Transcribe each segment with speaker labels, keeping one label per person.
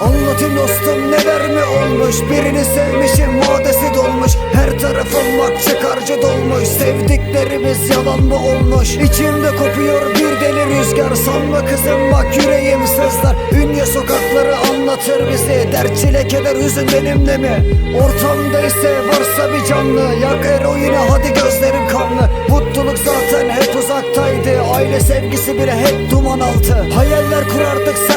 Speaker 1: Anlatın dostum neler mi olmuş? Birini sevmişim vadesi dolmuş. Her tarafım bak çıkarcı dolmuş. Sevdiklerimiz yalan mı olmuş? İçimde kopuyor bir deli rüzgar. Sanma kızım bak yüreğim sızlar. Ünye sokakları anlatır bizi Dert çile keder hüzün benimle mi? Ortamda ise varsa bir canlı. Yak eroine hadi gözlerim kanlı. Mutluluk zaten hep uzaktaydı. Aile sevgisi bile hep duman altı. Hayaller kurardık sen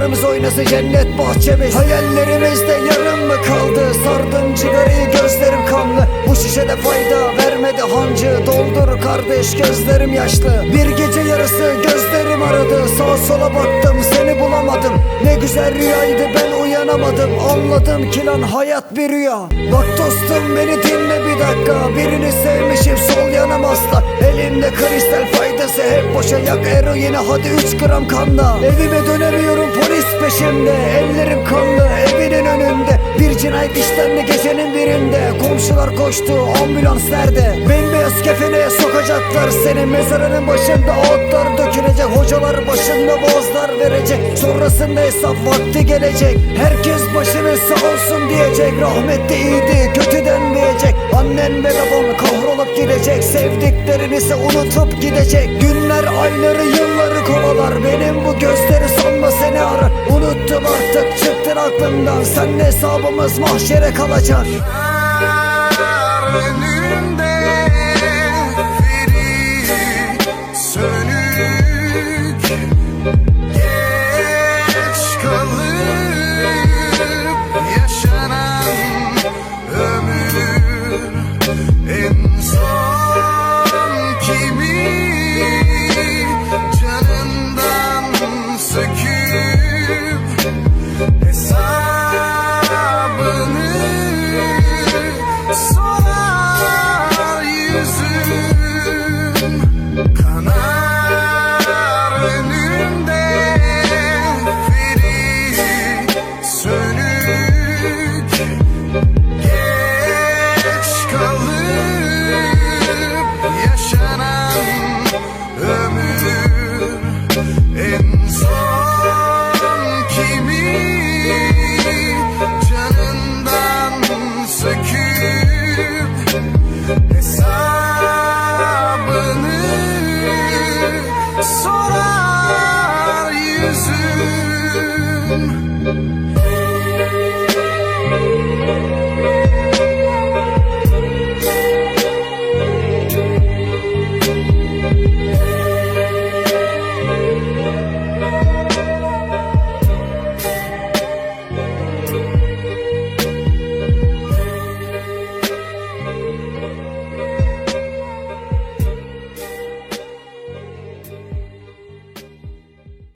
Speaker 1: güller Çocuklarımız oynasın cennet bahçemiz. Hayallerimizde yarım mı kaldı? Sardım cigarayı gözlerim kanlı. Bu şişede fayda vermedi hancı. Doldur kardeş gözlerim yaşlı. Bir gece yarısı gözlerim aradı. Sağa sola baktım seni bulamadım. Ne güzel rüyaydı ben uyanamadım. Anladım ki lan hayat bir rüya. Bak dostum beni dinle bir dakika. Birini sevmişim sol yanım hasta Elimde kristal faydası hep boşa yak eroini. Hadi 3 gram kanla. Evime dönemiyorum peşimde Ellerim kanlı evinin önünde. Bir cinayet işlendi gecenin birinde. Komşular koştu ambulans nerede? Bembeyaz kefene sokacaklar. Seni Mezarının başında ağıtlar dökülecek Hocalar başında vaazlar verecek. Sonrasında hesap vakti gelecek. Herkes başını sağ olsun diyecek. Rahmetli iyiydi kötü denmeyecek Annen ve baban kahrolup gidecek. Sevdiklerini ise unutup gidecek. Günler ayları yılları kovalar. Benim bu gözleri sanma seni arar Unuttum artık. Çıktın aklımdan. Seninle hesabımız mahşere kalacak.
Speaker 2: Beni